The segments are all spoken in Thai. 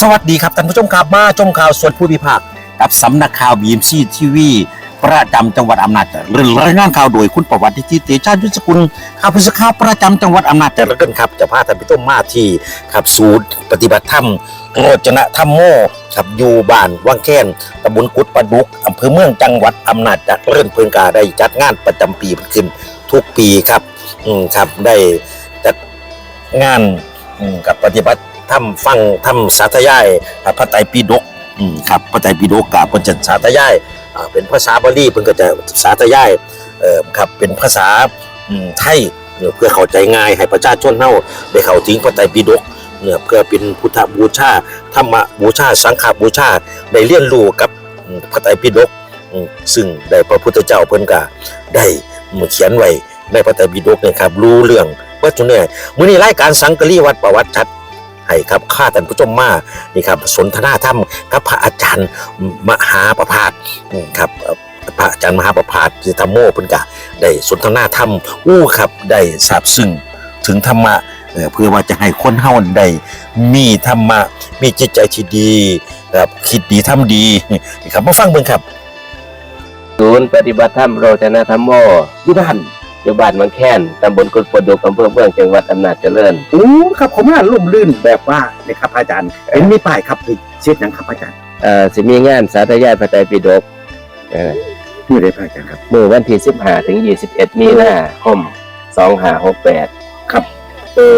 สวัสดีครับท่านผู้ชมครับมาชมข่าวส่วนผู้พิพากษ์กับสำนักข่าวบีเอ็มซีทีวีประจำจังหวัดอำนาจเจริญรายงานข่าวโดยคุณประวัติที่เตชายุทธสกุลข่าวผู้สื่อข่าวประจำจังหวัดอำนาจเจริญครับจะพาท่านผู้ชมมาที่ครับศูนย์ปฏิบัติธรรมโรจนะธรรมโมครับอยู่บ้านวังแค้นตำบลกุดปะดุกอำเภอเมืองจังหวัดอำนาจเจริญเพิ่งกาได้จัดงานประจำปีขึ้นทุกปีครับอืมครับได้จัดงานอืมกับปฏิบัติ ทำฟังทำสาธยายอ่าพระไตรปิฎกอืมครับพระไตรปิฎกกับเพิ่นจะสาธยายอ่าเป็นภาษาบาลีเพิ่นก็จะสาธยายเอ่อครับเป็นภาษาไทยเพื่อเข้าใจง่ายให้ประชาชนเฮาได้เข้าถึงพระไตรปิฎกเนี่ยเพื่อเป็นพุทธบูชาธรรมบูชา สังฆบูชาได้เรียนรู้กับพระไตรปิฎกซึ่งได้พระพุทธเจ้าเพิ่นก็ได้เขียนไว้ในพระไตรปิฎกเนยครับรู้เรื่องว่าจุเนี่ยมื้อนี้รายการสังกะรีวัดประวัติชัด ให้ครับข้าท่านผู้ชมมานี่ครับสนทนาธรรมกับพระอาจารย์มหาประภาสครับเอ่อพระอาจารย์มหาประภาสคือธรรมโมเพิ่นกะได้สนทนาธรรมอู้ครับได้ทราบซึ้งถึงธรรมะเพื่อว่าจะให้คนเฮาได้มีธรรมะมีจิตใจที่ดีครับคิดดีทำดีครับมาฟังเบิ่งครับศูนย์ปฏิบัติธรรมโรจนะธรรมโมอยู่บ้าน อยู่บ้านวังแค้นตำบลกุดปดุกอำเภอเมืองจังหวัดอำนาจเจริญ โอ้ครับผมว่าลุ่มลื่นแบบว่าเนี่ยครับอาจารย์เห็นมีป้ายครับเช็ดหยังครับอาจารย์เอ่อสิมีงานสาธยายพระไตรปิฎกเอ่อนี่เลยพระอาจารย์ครับมื้อวันที่15ถึง21มีนาคม2568ครับเออ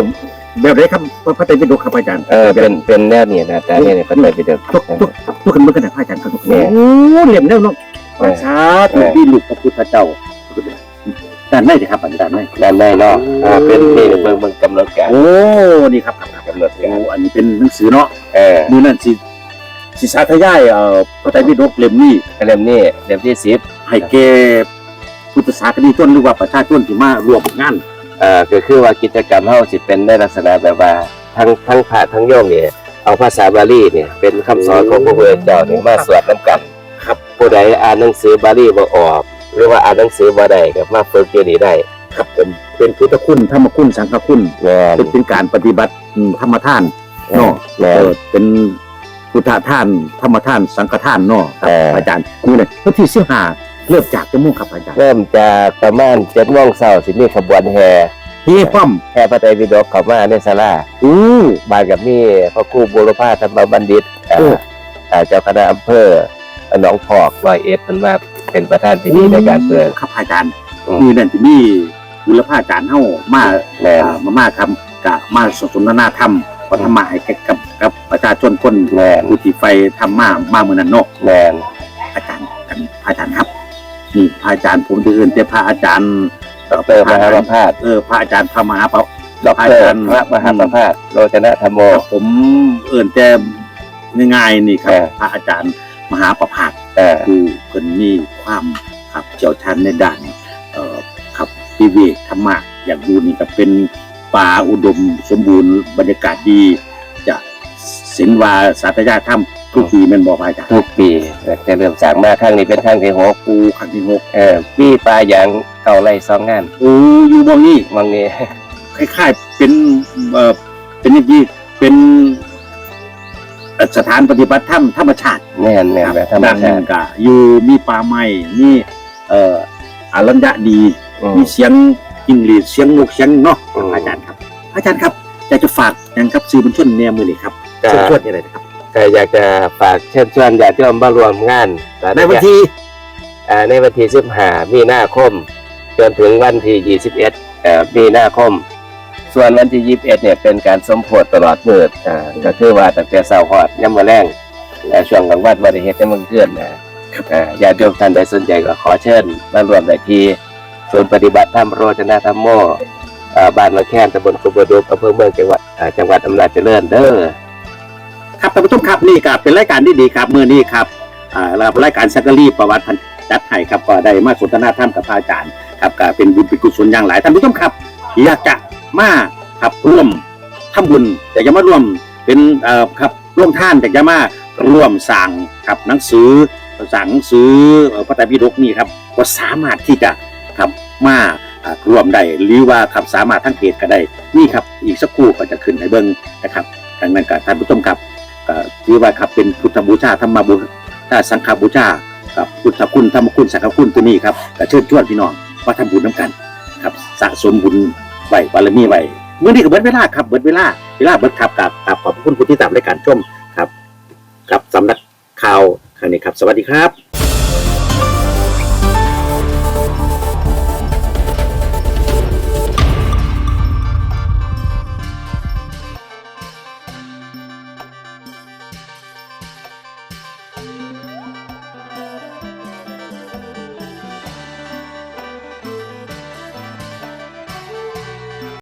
แบบไหนครับพระพระไตรปิฎกครับอาจารย์เออเป็นเป็นแนวนี้นะแต่นี่พระไตรปิฎก ทุกทุกทุกคนเมื่อกันนะพระอาจารย์ครับเนี่ย โอ้เหลี่ยมแนวเนาะเออสาธุที่ลูกพระพุทธเจ้า ด้านในสิครับอาจารย์ในด้านในเนาะอ่าเป็นนี่เบิ่งเบิ่งกำหนดการโอ้นี่ครับครับครับกำหนดโอ้การอันนี้เป็นหนังสือเนาะเออมือนั่นสิสิสาธยายเอ่อพระไตรปิฎกเล่มนี้เล่มนี้เล่มที่10ให้แก่พุทธศาสนิกชนหรือว่าประชาชนที่มาร่วมงานเอ่อก็คือว่ากิจกรรมเฮาสิเป็นในลักษณะแบบว่าทั้งทั้งพระทั้งโยมเนี่ยเอาภาษาบาลีเนี่ยเป็นคำสอนของพระพุทธเจ้าเนี่ยมาสวดนํกันครับผู้ใดอ่านหนังสือบาลีบ่ออกห รือว่าอ่านหนังสือบ่ได้ก็มาฝึกอยู่นี่ได้ครับเป็นเป็นพุทธคุณธรรมคุณสังฆคุณแม่น เป็นเป็นการปฏิบัติอืมธรรมทานเนาะแม่เอนอเป็นพุทธทาน ธรรมทาน สังฆทานเนาะครับเอออ อาจารย์นี่เลยวันที่สิบห้าเริ่มจากจะมุ่งครับอาจารย์เริ่มจากประมาณ7:00นเช้าสิมีขบวนแห่เฮียป้อมแห่พระไตรปิฎกเข้ามาในศาลาอู้ บานกับมีพระครูบุรพาธรรมบัณฑิตอ่าโอ้ อ่าเจ้าคณะอำเภอหนองพอกร้อยเอ็ดเพิ่นมา เป็นประธานพิธีในการเปิด ครับอาจารย์อืม มือนั่นจะมีบุรพาจารย์เฮามาแม่น อ่ามามาคำกะมาสนทนาธรรมวัฒนธรรมะให้แก่กับกับประชาชนคนแม่น ผู้ที่ไฟทำมามาเมื่อนั้นเนาะ แม่นอาจารย์กันพระอาจารย์ครับ นี่พระอาจารย์ผมจะเอื่นแต่พระอาจารย์ดอกเตอรมหาประภาส เออพระอาจารย์พระมหาเปาดอกเตอรพระมหาประภาสโรจนะธรรมโม ผมเอื่นแต่ง่ายๆนี่ครับเออพระอาจารย์มหาประภาส เออคือเพิ่นมีความครับเชี่ยวชาญในด้านเอ่อครับวิเวกธรรมะอย่างดูนี่ก็เป็นป่าอุดมสมบูรณ์บรรยากาศดี จะศิลวาสาธยายธรรมทุกปีแม่นบ่พระอาจารย์ทุกปีจะเริ่มสร้างมาครั้งนี้เป็นครั้งที่หกปูครั้งที่หกเออปีปลาอย่างเก่าไรสองงานโอ้อยู่บ่นี้วังนี้ คล้ายๆเป็นเอ่อเป็นอย่างนี้เป็นเอ่อ สถานปฏิบัติธรรมธรรมชาติแม่นแม่นแบบธรรมด้านหชานึ่งติ ก็อยู่มีป่าไม้มีเอ่ออารัญญะดีอืมมีเสียงจิงหรีดเสียงนกเสียงเนาะอืม อาจารย์ครับ อาจารย์ครับอยากจะฝากหยังครับสื่อมวลชนแนวมือนี่ครับก็เชิญชวนอะไรนะครับก็อยากจะฝากเชิญชวนญาติโยมมารวมงานในวันที่อ่าในวันที่15มีนาคม จนถึงวันที่21เอ่อมีนาคม ส่วนวันที่21เนี่ยเป็นการสมโพธิตลอดมืดอ่าก็คือว่าตั้งแต่เช้าฮอดยามมื้อแลงและช่วงกลางวันบ่ได้เฮ็ดให้มันเคลื่อนนะอ่าญาติโยมท่านใดสนใจก็ขอเชิญมารวมได้ที่ศูนย์ปฏิบัติธรรมโรจนะธรรมโมอ่าบ้านมะแคนตำบลกุบดุกอำเภอเมืองจังหวัดอ่าจังหวัดอำนาจเจริญเด้อ ครับท่านผู้ชมครับนี่ก็เป็นรายการที่ดีครับมือนี้ครับอ่าแล้วรายการสักกะรีประวัติพันจัดให้ครับก็ได้มาสนทนาธรรมกับพระอาจารย์ครับก็เป็นบุญเป็นกุศลอย่างหลายท่านผู้ชมครับ อยากจะ มาครับร่วมทำบุญอยากจะมาร่วมเป็นเอ่อครับร่วมท่านอยากจะมาร่วมสั่งครับหนังสือสั่งหนังสือเอ่อพระไตรปิฎกนี่ครับก็สามารถที่จะครับมาร่วมได้หรือว่าครับสามารถทั้งเพจก็ได้นี่ครับอีกสักครู่ก็จะขึ้นให้เบิ้งนะครับดังนั้นก็ท่านผู้ชมครับกก็ถือว่าครับเป็นพุทธบูชาธรรมบูชาสังฆบูชากับพุทธคุณธรรมคุณสังฆคุณตัวนี้ครับก็เชิญชวนพี่น้องมาทำบุญน้ำกันครับสะสมบุญ ไว้บารมีไว้เมื่อนี้ก็เบิดเวลาครับเบิดเวลาเวลาเบิดครับกับกับขอบคุณผู้ที่ตามรายการชมครับ กับสำนักข่าวครั้งนี้ครับ สวัสดีครับ